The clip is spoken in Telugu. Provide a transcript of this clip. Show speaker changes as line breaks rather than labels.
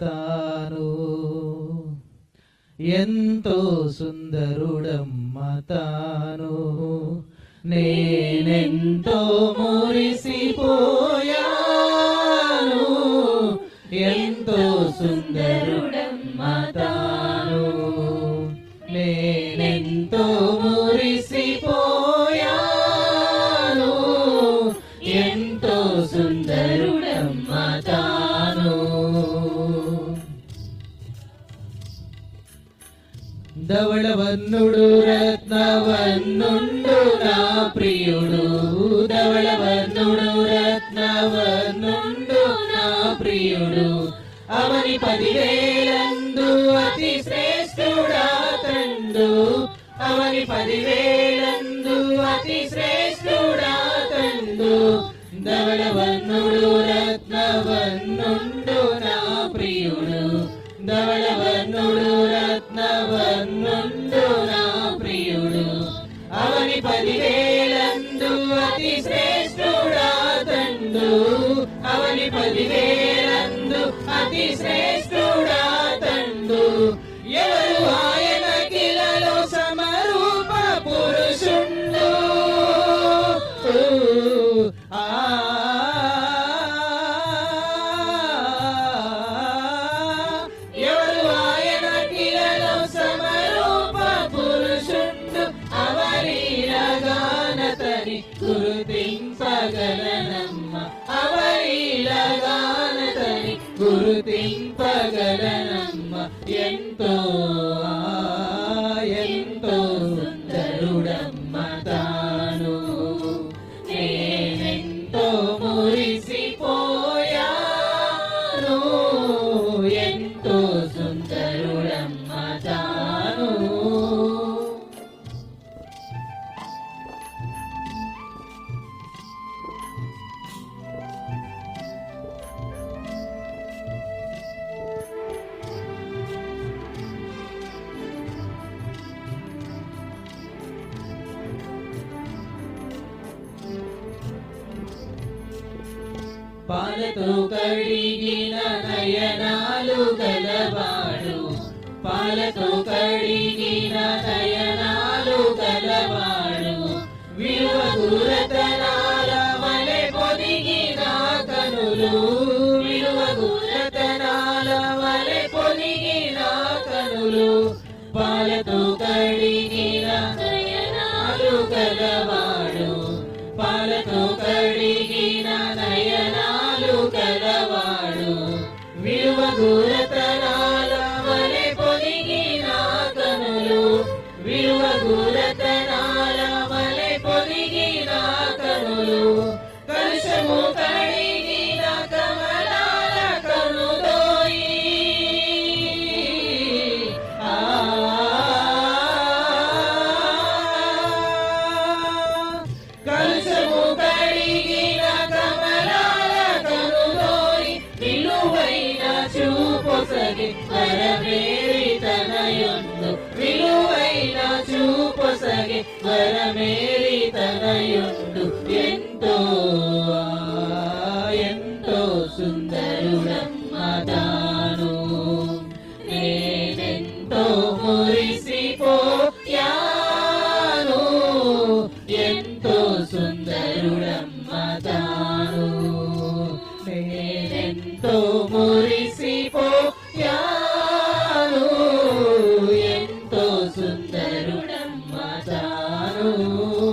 తాను ఎంతో సుందరుడమ్మ తాను నేనెంతో మురిసిపోయాను. ఎంతో సుందరుడమ్మ తాను నేనెంతో ధవళవర్ణుడు రత్నవన్నుండు నా ప్రియుడు ధవళవర్ణుడు రత్నవన్నుండు నా ప్రియుడు అవని పదివేలందు అతి శ్రేష్ఠుడా తండు అవని పదివేలందు అతి శ్రేష్ఠుడా తండు ధవళవర్ణుడు పదివేలందు అతి శ్రేష్ఠుడా తండు అవని పదివేలందు అతి శ్రేష్ఠు గురుతింపగలనమ్మ పాలతో కడిగిన నయనాలు కలవాడు. పాలతో కడిగిన నయనాలు కలవాడు. విలువ గురతనాల వలె పొదిగిన కనులు. విలువ గురతనాల వలె పొదిగిన కనులు. పాలతో కడిగిన విలువ గురతనాల వరమేరి తనయుండు విలువైన చూపొసగి వరమేరి తనయుండు ఎంతో ఎంతో సుందరుడమ్మ తాను నేనెంతో మురిసిపోయాను. ఎంతో సుందరుడమ్మ తాను నేనెంతో మురిసిపోయాను Ooh.